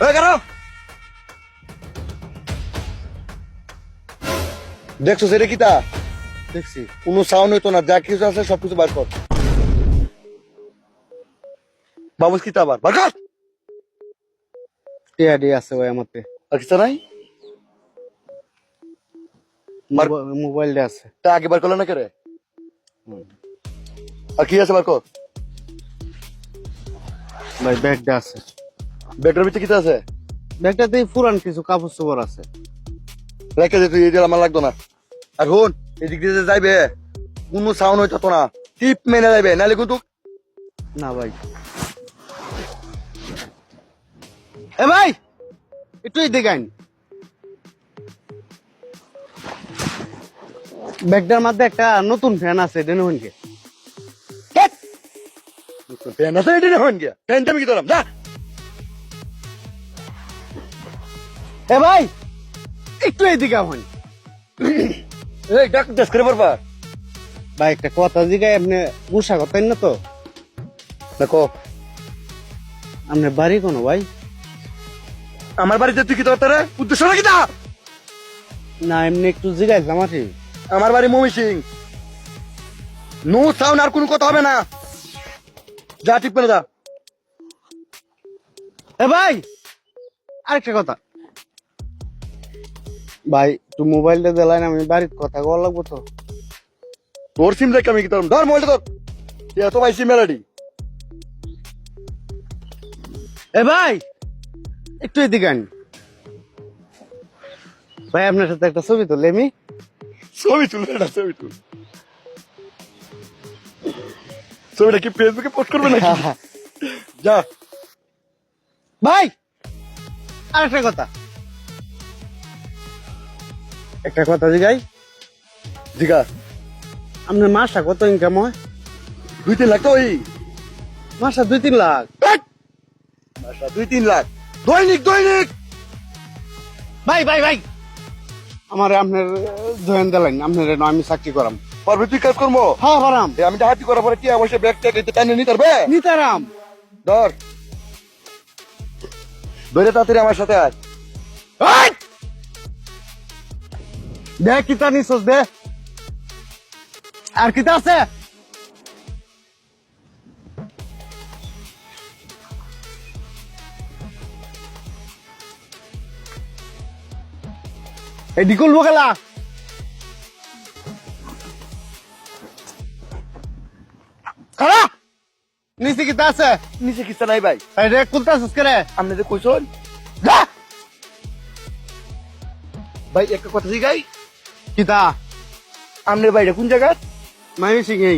কারও দেখছ সেটা কিতা দেখছি। কোনো সাউন্ড হইতো না যা কিছু আছে সবকিছু বার কর। বাবুস কিতা আবার? বার কর! টিআডি আছে ভাই আমাতে আর কিছু নাই? বার- মোবাইলটা আছে। তা আগে বার করল না কে রে আর কি আছে বার কর? ভাই ব্যাগটা আছে। ব্যাগটার ভিতরে কিতা আছে? ব্যাগটাতে পুরান কিছু কাপড় চোপড় আছে। রেখে দে তুই এই আমার লাগতো না। আর হন এদিক দিয়ে যাইবে কোনো সাউন্ড হইতো না। টিপ মেনে যাইবে নাহলে কিন্তু না ভাই। এ ভাই! একটু এদিকে আইন। ব্যাগটার মধ্যে একটা নতুন ফ্যান আছে ডেনুহনকে ফ্যান আছে গিয়া ফ্যানটা আমি কি ধরাম যা! এ ভাই একটু এদিকে হন এই ডাক দেশ করে পারবা ভাই একটা কথা জিগায় আপনি গুসা করতেন না তো? দেখো। আপনার বাড়ি কোনো ভাই? আমার বাড়িতে তুই কি ধরতে রে উদ্দেশ্য না কিতা না এমনি একটু জিগাইছিলাম আর আমার বাড়ি মমি সিং। নো সাউন্ড আর কোনো কথা হবে না। যা ঠিক করে যা। এ ভাই আরেকটা কথা। ভাই তুই মোবাইলটা দিলেন আমি বাড়ির কথা কওয়া লাগবো তো। তোর সিম দেখে আমি কি ধরম ধর মোবাইলটা তুই এত ভাই সিম মেলাডি এ ভাই একটু এদিকে আন। ভাই আপনার সাথে একটা ছবি তো লেমি ছবি তুল না ছবি তুল। ছবিটা কি ফেসবুকে পোস্ট করবে নাকি? যা। ভাই আরেকটা কথা। একটা কথা জিগাই। জিগা। আপনার মাসটা কত ইনকাম হয়? দুই তিন লাখ তো ওই। মাসটা দুই তিন লাখ। আচ্ছা দুই তিন লাখ। দৈনিক দৈনিক। ভাই ভাই ভাই। আমার আপনার জয়েন দিলেন আপনার আমি চাকরি করাম। পারবি তুই কাজ করব? হ্যাঁ পারাম আমি ডাহাতি করার পরে কি অবশ্যই ব্যাগ ট্যাগ এতে টানে নিতে পারবে? নিতারাম। ধর। ধরে তাড়াতাড়ি আমার সাথে আয়। দে কিতা নিছস দে। আর কিতা আছে? এই ডিকুল বকেলা খালা নিচে কিতা আছে? নিচে কিস্তা নাই ভাই। রে কুলতাছিস করে আপনি যে কইছন? যা ভাই একটা কথা জিগাই। কিতা আমনের বাইরে কোন জায়গা মাইমি সিং এই